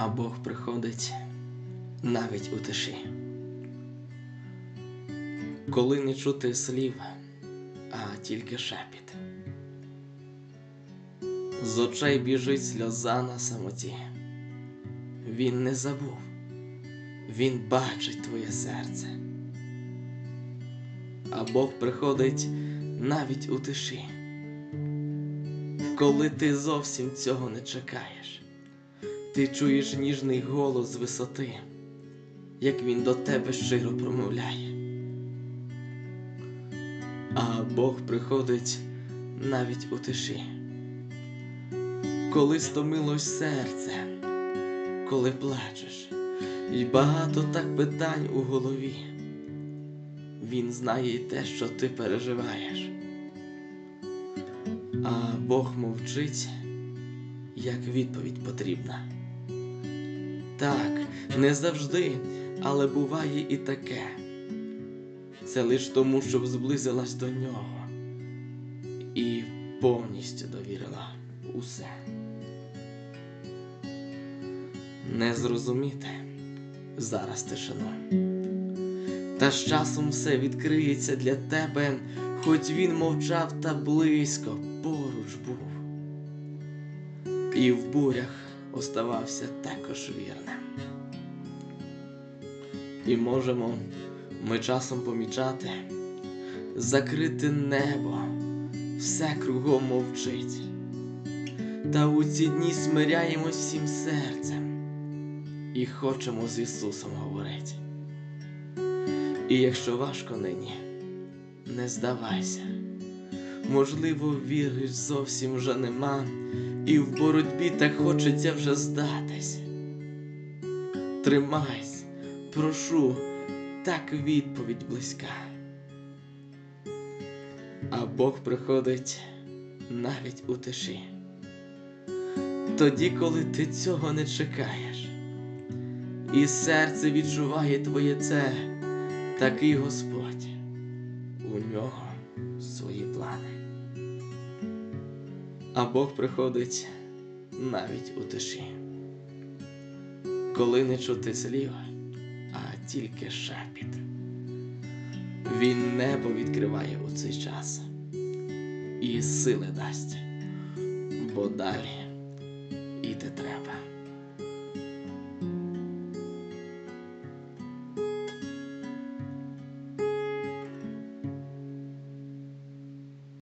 а Бог приходить навіть у тиші. Коли не чути слів, а тільки шепіт. З очей біжить сльоза на самоті. Він не забув, він бачить твоє серце. А Бог приходить навіть у тиші, коли ти зовсім цього не чекаєш. Ти чуєш ніжний голос з висоти, як він до тебе щиро промовляє. А Бог приходить навіть у тиші, коли стомилось серце, коли плачеш, і багато так питань у голові. Він знає й те, що ти переживаєш. А Бог мовчить, як відповідь потрібна. Так, не завжди, але буває і таке. Це лиш тому, щоб зблизилась до нього і повністю довірила усе. Не зрозуміти зараз тишину. Та з часом все відкриється для тебе, хоч він мовчав та близько поруч був. І в бурях оставався також вірним. І можемо ми часом помічати, закрите небо, все кругом мовчить. Та у ці дні смиряємось всім серцем і хочемо з Ісусом говорити. І якщо важко нині, не здавайся, можливо, віри зовсім вже нема, і в боротьбі так хочеться вже здатись. Тримайся, прошу, так відповідь близька. А Бог приходить навіть у тиші. Тоді, коли ти цього не чекаєш, і серце відчуває твоє це, такий Господь, у нього свої плани. А Бог приходить навіть у тиші, коли не чути слів, а тільки шепіт. Він небо відкриває у цей час і сили дасть, бо далі.